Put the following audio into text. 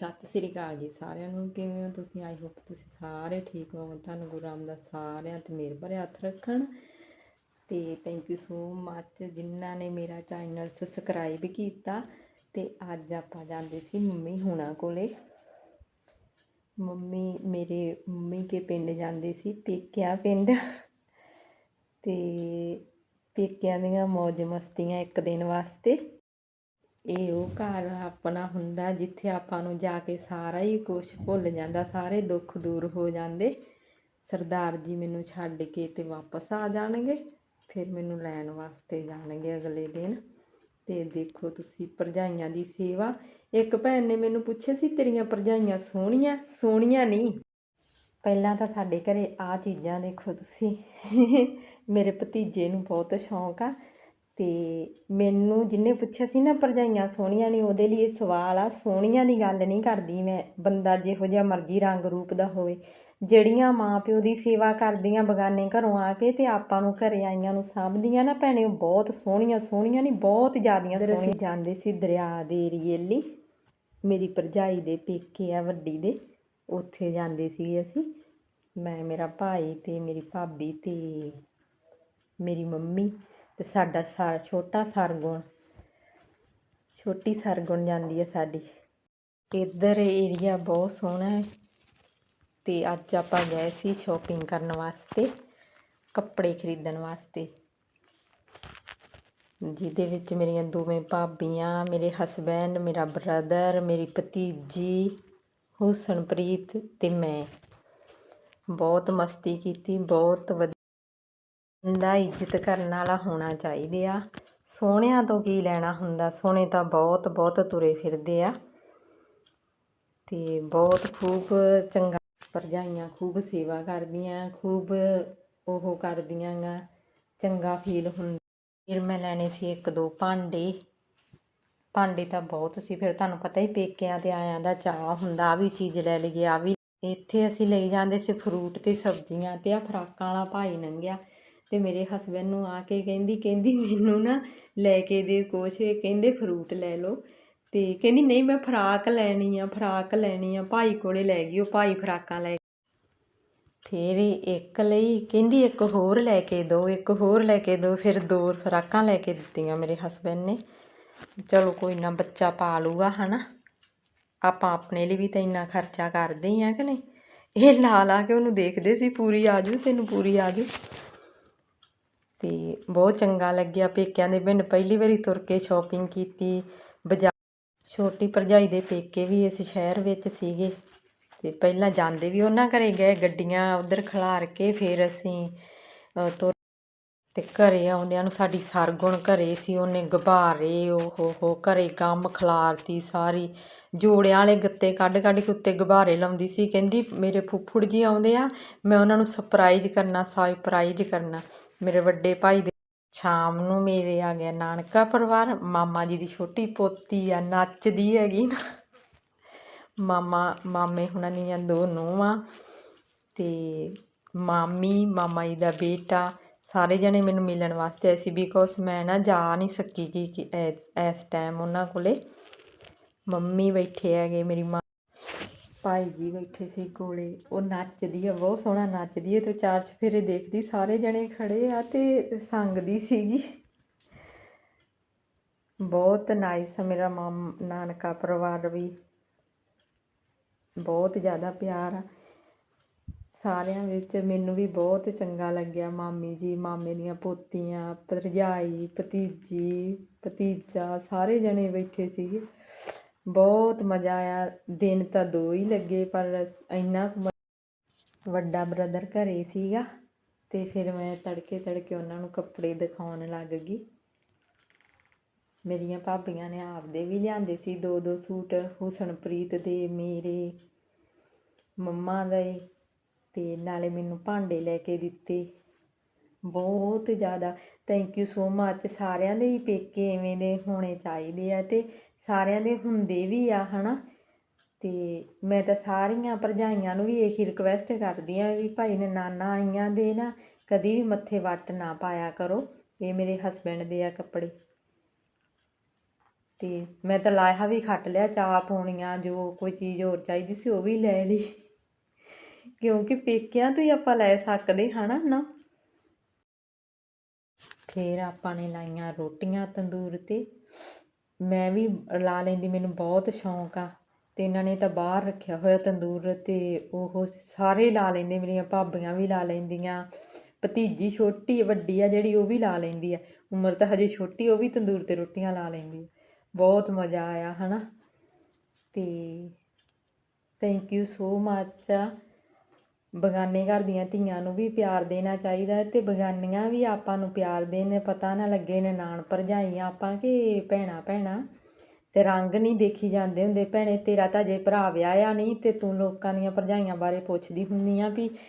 ਸਤਿ ਸ੍ਰੀ ਅਕਾਲ ਜੀ ਸਾਰਿਆਂ ਨੂੰ, ਕਿਵੇਂ ਹੋ ਤੁਸੀਂ? ਆਈ ਹੋਪ ਤੁਸੀਂ ਸਾਰੇ ਠੀਕ ਹੋਵੋਗੇ। ਤੁਹਾਨੂੰ ਗੁਰੂ ਰਾਮਦਾਸ ਸਾਰਿਆਂ ਤੇ ਮਿਹਰ ਭਰੇ ਹੱਥ ਰੱਖਣ। ਤੇ ਥੈਂਕ ਯੂ ਸੋ ਮੱਚ ਜਿਨ੍ਹਾਂ ਨੇ ਮੇਰਾ ਚੈਨਲ ਸਬਸਕ੍ਰਾਈਬ ਕੀਤਾ। ਤੇ ਅੱਜ ਆਪਾਂ ਜਾਂਦੇ ਸੀ ਮੰਮੀ ਹੁਣਾਂ ਕੋਲੇ। ਮੰਮੀ, ਮੇਰੇ ਮੰਮੀ ਕੇ ਪਿੰਡ ਜਾਂਦੇ ਸੀ, ਪੇਕਿਆਂ ਪਿੰਡ। ਤੇ ਪੇਕਿਆਂ ਦੀਆਂ ਮौज ਮਸਤੀਆਂ ਇੱਕ ਦਿਨ ਵਾਸਤੇ। ਇਹ ਉਹ ਘਰ ਆਪਣਾ ਹੁੰਦਾ ਜਿੱਥੇ ਆਪਾਂ ਨੂੰ ਜਾ ਕੇ ਸਾਰਾ ਹੀ ਕੁਝ ਭੁੱਲ ਜਾਂਦਾ, ਸਾਰੇ ਦੁੱਖ ਦੂਰ ਹੋ ਜਾਂਦੇ। ਸਰਦਾਰ ਜੀ ਮੈਨੂੰ ਛੱਡ ਕੇ ਤੇ ਵਾਪਸ ਆ ਜਾਣਗੇ, ਫਿਰ ਮੈਨੂੰ ਲੈਣ ਵਾਸਤੇ ਜਾਣਗੇ ਅਗਲੇ ਦਿਨ। ਤੇ ਦੇਖੋ ਤੁਸੀਂ ਭਰਜਾਈਆਂ ਦੀ ਸੇਵਾ। ਇੱਕ ਭੈਣ ਨੇ ਮੈਨੂੰ ਪੁੱਛਿਆ ਸੀ, ਤੇਰੀਆਂ ਭਰਜਾਈਆਂ ਸੋਹਣੀਆਂ? ਸੋਹਣੀਆਂ ਨਹੀਂ। ਪਹਿਲਾਂ ਤਾਂ ਸਾਡੇ ਘਰੇ ਆ ਚੀਜ਼ਾਂ ਦੇਖੋ ਤੁਸੀਂ। ਮੇਰੇ ਭਤੀਜੇ ਨੂੰ ਬਹੁਤ ਸ਼ੌਂਕ ਆ। ਤੇ ਮੈਨੂੰ ਜਿੰਨੇ ਪੁੱਛਿਆ ਸੀ ਨਾ ਭਰਜਾਈਆਂ ਸੋਹਣੀਆਂ ਨੇ ਉਹਦੇ ਲਈ ਇਹ ਸਵਾਲ ਆ। ਸੋਹਣੀਆਂ ਦੀ ਗੱਲ ਨਹੀਂ ਕਰਦੀ ਮੈਂ ਬੰਦਾ ਜਿਹੋ ਜਿਹਾ ਮਰਜ਼ੀ ਰੰਗ ਰੂਪ ਦਾ ਹੋਵੇ। ਜਿਹੜੀਆਂ ਮਾਂ ਪਿਓ ਦੀ ਸੇਵਾ ਕਰਦੀਆਂ ਬਗਾਨੇ ਘਰੋਂ ਆ ਕੇ ਤੇ ਆਪਾਂ ਨੂੰ ਘਰੇ ਆਈਆਂ ਨੂੰ ਸਾਂਭਦੀਆਂ ਨਾ ਭੈਣੇ ਉਹ ਬਹੁਤ ਸੋਹਣੀਆਂ ਸੋਹਣੀਆਂ ਨਹੀਂ ਬਹੁਤ ਜ਼ਿਆਦੀਆਂ ਸੋਹਣੀਆਂ। ਜਾਂਦੇ ਸੀ ਦਰਿਆ ਦੇ ਏਰੀਏ ਲਈ ਮੇਰੀ ਭਰਜਾਈ ਦੇ ਪੇਕੇ ਆ ਵੱਡੀ ਦੇ। ਉੱਥੇ ਜਾਂਦੇ ਸੀ ਅਸੀਂ। ਮੈਂ ਮੇਰਾ ਭਾਈ ਤੇ ਮੇਰੀ ਭਾਬੀ ਤੇ ਮੇਰੀ ਮੰਮੀ। ਤੇ ਸਾਡਾ ਸਾ ਛੋਟਾ ਸਰਗੁਣ, ਛੋਟੀ ਸਰਗੁਣ ਜਾਂਦੀ ਹੈ ਸਾਡੀ। ਇੱਧਰ ਏਰੀਆ ਬਹੁਤ ਸੋਹਣਾ ਹੈ ਤੇ ਅੱਜ ਆਪਾਂ ਗਏ ਸੀ ਸ਼ਾਪਿੰਗ ਕਰਨ ਵਾਸਤੇ, ਕੱਪੜੇ ਖਰੀਦਣ ਵਾਸਤੇ। ਜਿਹਦੇ ਵਿੱਚ ਮੇਰੀਆਂ ਦੋਵੇਂ ਭਾਬੀਆਂ, ਮੇਰੇ ਹਸਬੈਂਡ ਮੇਰਾ ਬ੍ਰਦਰ ਮੇਰੀ ਭਤੀਜੀ, ਹੁਸਨਪ੍ਰੀਤ ਤੇ ਮੈਂ। ਬਹੁਤ ਮਸਤੀ ਕੀਤੀ, ਬਹੁਤ ਵਧੀਆ ਇੱਜ਼ਤ ਕਰਨ ਵਾਲਾ ਹੋਣਾ ਚਾਹੀਦੇ ਆ। ਸੋਹਣਿਆਂ ਤੋਂ ਕੀ ਲੈਣਾ ਹੁੰਦਾ? ਸੋਹਣੇ ਤਾਂ ਬਹੁਤ ਬਹੁਤ ਤੁਰੇ ਫਿਰਦੇ ਆ। ਤੇ ਬਹੁਤ ਖੂਬ ਚੰਗਾ ਭਰਜਾਈਆਂ ਖੂਬ ਸੇਵਾ ਕਰਦੀਆਂ, ਖੂਬ ਉਹ ਕਰਦੀਆਂ ਗਾ। ਚੰਗਾ ਫੀਲ ਹੁੰਦਾ। ਫਿਰ ਮੈਂ ਲੈਣੇ ਸੀ ਇੱਕ ਦੋ ਭਾਂਡੇ। ਭਾਂਡੇ ਤਾਂ ਬਹੁਤ ਸੀ। ਫਿਰ ਤੁਹਾਨੂੰ ਪਤਾ ਹੀ ਪੇਕਿਆਂ ਤੇ ਆਇਆਂ ਦਾ ਚਾਹ ਹੁੰਦਾ ਆ ਵੀ ਚੀਜ਼ ਲੈ ਲਈਏ ਆ ਵੀ ਇੱਥੇ ਅਸੀਂ ਲਈ ਜਾਂਦੇ ਸੀ ਫਰੂਟ ਤੇ ਸਬਜ਼ੀਆਂ ਤੇ ਆ, ਫਰਾਕਾਂ ਵਾਲਾ ਭਾਈ ਲੰਘਿਆ। ਤੇ ਮੇਰੇ ਹਸਬੰਡ ਨੂੰ ਆ ਕੇ ਕਹਿੰਦੀ ਕਹਿੰਦੀ ਮੈਨੂੰ ਨਾ ਲੈ ਕੇ ਦੇ ਕੁਛ, ਕਹਿੰਦੇ ਫਰੂਟ ਲੈ ਲਓ। ਤੇ ਕਹਿੰਦੀ, ਨਹੀਂ, ਮੈਂ ਫਰਾਕ ਲੈਣੀ ਆ, ਫਰਾਕ ਲੈਣੀ ਆ, ਭਾਈ ਕੋਲੇ ਲੈ ਗਈ, ਉਹ ਭਾਈ ਫਰਾਕਾਂ ਲੈ ਫਿਰ ਇੱਕ ਲਈ, ਕਹਿੰਦੀ ਇੱਕ ਹੋਰ ਲੈ ਕੇ ਦਿਓ ਇੱਕ ਹੋਰ ਲੈ ਕੇ ਦਿਓ ਫਿਰ ਦੋ ਫਰਾਕਾਂ ਲੈ ਕੇ ਦਿੱਤੀਆਂ ਮੇਰੇ ਹਸਬੰਡ ਨੇ। ਚਲੋ ਕੋਈ ਨਾ, ਬੱਚਾ ਪਾ ਲੂਗਾ ਹਨਾ। ਆਪਾਂ ਆਪਣੇ ਲਈ ਵੀ ਤਾਂ ਇੰਨਾ ਖਰਚਾ ਕਰਦੇ ਹੀ ਆ ਕਿ ਨਹੀਂ? ਇਹ ਲਾ ਲਾ ਕੇ ਉਹਨੂੰ ਦੇਖਦੇ ਸੀ, ਪੂਰੀ ਆਜੂ ਤੈਨੂੰ ਪੂਰੀ ਆਜੂ ਅਤੇ ਬਹੁਤ ਚੰਗਾ ਲੱਗਿਆ ਪੇਕਿਆਂ ਦੇ ਪਿੰਡ। ਪਹਿਲੀ ਵਾਰੀ ਤੁਰ ਕੇ ਸ਼ੋਪਿੰਗ ਕੀਤੀ। ਬਜਾ ਛੋਟੀ ਭਰਜਾਈ ਦੇ ਪੇਕੇ ਵੀ ਇਸ ਸ਼ਹਿਰ ਵਿੱਚ ਸੀਗੇ। ਤੇ ਪਹਿਲਾਂ ਜਾਂਦੇ ਵੀ ਉਹਨਾਂ ਘਰੇ ਗਏ, ਗੱਡੀਆਂ ਉਧਰ ਖਲਾਰ ਕੇ ਫਿਰ ਅਸੀਂ ਤੁਰ ਤੇ ਘਰੇ ਆਉਂਦਿਆਂ ਨੂੰ ਸਾਡੀ ਸਰਗੁਣ ਘਰੇ ਸੀ, ਉਹਨੇ ਗਬਾਰੇ, ਉਹ ਹੋ ਹੋ ਘਰੇ ਗਮ ਖਲਾਰਤੀ ਸਾਰੀ। ਜੋੜਿਆਂ ਵਾਲੇ ਗੱਤੇ ਕੱਢ ਕੱਢ ਕੇ ਉੱਤੇ ਗਬਾਰੇ ਲਾਉਂਦੀ ਸੀ। ਕਹਿੰਦੀ, ਮੇਰੇ ਫੁੱਫੜ ਜੀ ਆਉਂਦੇ ਆ, ਮੈਂ ਉਹਨਾਂ ਨੂੰ ਸਰਪ੍ਰਾਈਜ਼ ਕਰਨਾ ਸਰਪ੍ਰਾਈਜ਼ ਕਰਨਾ। ਮੇਰੇ ਵੱਡੇ ਭਾਈ ਦੇ ਸ਼ਾਮ ਨੂੰ ਮੇਰੇ ਆ ਗਿਆ ਨਾਨਕਾ ਪਰਿਵਾਰ। ਮਾਮਾ ਜੀ ਦੀ ਛੋਟੀ ਪੋਤੀ ਆ, ਨੱਚਦੀ ਹੈਗੀ ਨਾ। ਮਾਮਾ, ਮਾਮੇ ਹੁਣਾਂ ਦੀਆਂ ਦੋ ਨੂੰਹਾਂ ਤੇ ਮਾਮੀ, ਮਾਮਾ ਜੀ ਦਾ ਬੇਟਾ। ਸਾਰੇ ਜਣੇ ਮੈਨੂੰ ਮਿਲਣ ਵਾਸਤੇ ਆਏ ਸੀ ਬਿਕੋਜ਼ ਮੈਂ ਨਾ ਜਾ ਨਹੀਂ ਸਕੀ ਕਿ ਇਸ ਟਾਈਮ ਉਹਨਾਂ ਕੋਲੇ। ਮੰਮੀ ਬੈਠੇ ਹੈਗੇ, ਮੇਰੀ ਮਾਂ ਭਾਈ ਜੀ ਬੈਠੇ ਸੀ ਕੋਲੇ, ਉਹ ਨੱਚਦੀ ਆ, ਬਹੁਤ ਸੋਹਣਾ ਨੱਚਦੀ ਹੈ ਤੇ ਚਾਰ ਚਫੇਰੇ ਦੇਖਦੀ, ਸਾਰੇ ਜਣੇ ਖੜੇ ਆ ਤੇ ਸੰਗਦੀ ਸੀਗੀ। ਬਹੁਤ ਨਾਈਸ ਆ ਮੇਰਾ ਮਾਮ, ਨਾਨਕਾ ਪਰਿਵਾਰ ਵੀ। ਬਹੁਤ ਜ਼ਿਆਦਾ ਪਿਆਰ ਆ। ਸਾਰਿਆਂ ਵਿੱਚ ਮੈਨੂੰ ਵੀ ਬਹੁਤ ਚੰਗਾ ਲੱਗਿਆ, ਮਾਮੀ ਜੀ, ਮਾਮੇ ਦੀਆਂ ਪੋਤੀਆਂ, ਭਰਜਾਈ, ਭਤੀਜੀ, ਭਤੀਜਾ, ਸਾਰੇ ਜਣੇ ਬੈਠੇ ਸੀਗੇ। ਬਹੁਤ ਮਜ਼ਾ ਆਇਆ। ਦਿਨ ਤਾਂ ਦੋ ਹੀ ਲੱਗੇ, ਪਰ ਇੰਨਾ ਕੁ ਵੱਡਾ ਬ੍ਰਦਰ ਘਰੇ ਸੀਗਾ ਤੇ ਫਿਰ ਮੈਂ ਤੜਕੇ ਤੜਕੇ ਉਹਨਾਂ ਨੂੰ ਕੱਪੜੇ ਦਿਖਾਉਣ ਲੱਗ ਗਈ। ਮੇਰੀਆਂ ਭਾਬੀਆਂ ਨੇ ਆਪਦੇ ਵੀ ਲਿਆਂਦੇ ਸੀ ਦੋ ਦੋ ਸੂਟ, ਹੁਸਨਪ੍ਰੀਤ ਦੇ, ਮੇਰੇ, ਮੰਮਾ ਦੇ ਤੇ ਨਾਲੇ ਮੈਨੂੰ ਭਾਂਡੇ ਲੈ ਕੇ ਦਿੱਤੇ। ਬਹੁਤ ਜ਼ਿਆਦਾ। ਥੈਂਕ ਯੂ ਸੋ ਮੱਚ ਸਾਰਿਆਂ ਦੇ ਹੀ ਪੇਕੇ ਐਵੇਂ ਦੇ ਹੋਣੇ ਚਾਹੀਦੇ ਆ ਤੇ ਸਾਰਿਆਂ ਦੇ ਹੁੰਦੇ ਵੀ ਆ, ਹਨਾ? ਤੇ ਮੈਂ ਤਾਂ ਸਾਰੀਆਂ ਭਰਜਾਈਆਂ ਨੂੰ ਵੀ ਇਹੀ ਰਿਕਵੈਸਟ ਕਰਦੀ ਆ ਵੀ ਭਾਈ ਨਾਨਾ ਆਈਆਂ ਦੇ ਨਾ, ਕਦੀ ਵੀ ਮੱਥੇ ਵੱਟ ਨਾ ਪਾਇਆ ਕਰੋ, ਇਹ ਮੇਰੇ ਹਸਬੈਂਡ ਦੇ ਆ ਕੱਪੜੇ। ਤੇ ਮੈਂ ਤਾਂ ਲਾਇਆ ਵੀ ਖੱਟ ਲਿਆ, ਚਾਹ ਪੌਣੀਆਂ ਜੋ ਕੋਈ ਚੀਜ਼ ਹੋਰ ਚਾਹੀਦੀ ਸੀ ਉਹ ਵੀ ਲੈ ਲਈ। ਕਿਉਂਕਿ ਪੇਕਿਆਂ ਤੋਂ ਹੀ ਆਪਾਂ ਲੈ ਸਕਦੇ, ਹਨਾ, ਨਾ? ਫਿਰ ਆਪਾਂ ਨੇ ਲਾਈਆਂ ਰੋਟੀਆਂ ਤੰਦੂਰ ਤੇ। ਮੈਂ ਵੀ ਲਾ ਲੈਂਦੀ, ਮੈਨੂੰ ਬਹੁਤ ਸ਼ੌਂਕ ਆ। ਅਤੇ ਇਹਨਾਂ ਨੇ ਤਾਂ ਬਾਹਰ ਰੱਖਿਆ ਹੋਇਆ ਤੰਦੂਰ ਅਤੇ ਉਹ ਸਾਰੇ ਲਾ ਲੈਂਦੇ, ਮੇਰੀਆਂ ਭਾਬੀਆਂ ਵੀ ਲਾ ਲੈਂਦੀਆਂ। ਭਤੀਜੀ ਛੋਟੀ, ਵੱਡੀ ਆ ਜਿਹੜੀ, ਉਹ ਵੀ ਲਾ ਲੈਂਦੀ ਆ। ਉਮਰ ਤਾਂ ਹਜੇ ਛੋਟੀ, ਉਹ ਵੀ ਤੰਦੂਰ ਤੇ ਰੋਟੀਆਂ ਲਾ ਲੈਂਦੀ ਬਹੁਤ ਮਜ਼ਾ ਆਇਆ ਹੈ ਨਾ ਅਤੇ ਥੈਂਕ ਯੂ ਸੋ ਮੱਚ ਬਗਾਨੇ ਘਰ ਦੀਆਂ ਧੀਆਂ ਨੂੰ ਵੀ ਪਿਆਰ ਦੇਣਾ ਚਾਹੀਦਾ ਅਤੇ ਤੇ ਬਗਾਨੀਆਂ ਵੀ ਆਪਾਂ ਨੂੰ ਪਿਆਰ ਦੇਣ, ਪਤਾ ਨਾ ਲੱਗੇ ਨਨਾਣ ਭਰਜਾਈਆਂ ਆਪਾਂ ਕਿ ਭੈਣਾ ਭੈਣਾ। ਤੇ ਰੰਗ ਨਹੀਂ ਦੇਖੀ ਜਾਂਦੇ ਹੁੰਦੇ ਭੈਣੇ, ਤੇਰਾ ਤਾਂ ਜੇ ਭਰਾ ਵਿਆਹਿਆ ਨਹੀਂ ਤੇ ਤੂੰ ਲੋਕਾਂ ਦੀਆਂ ਭਰਜਾਈਆਂ ਬਾਰੇ ਪੁੱਛਦੀ ਹੁੰਨੀ ਆ ਵੀ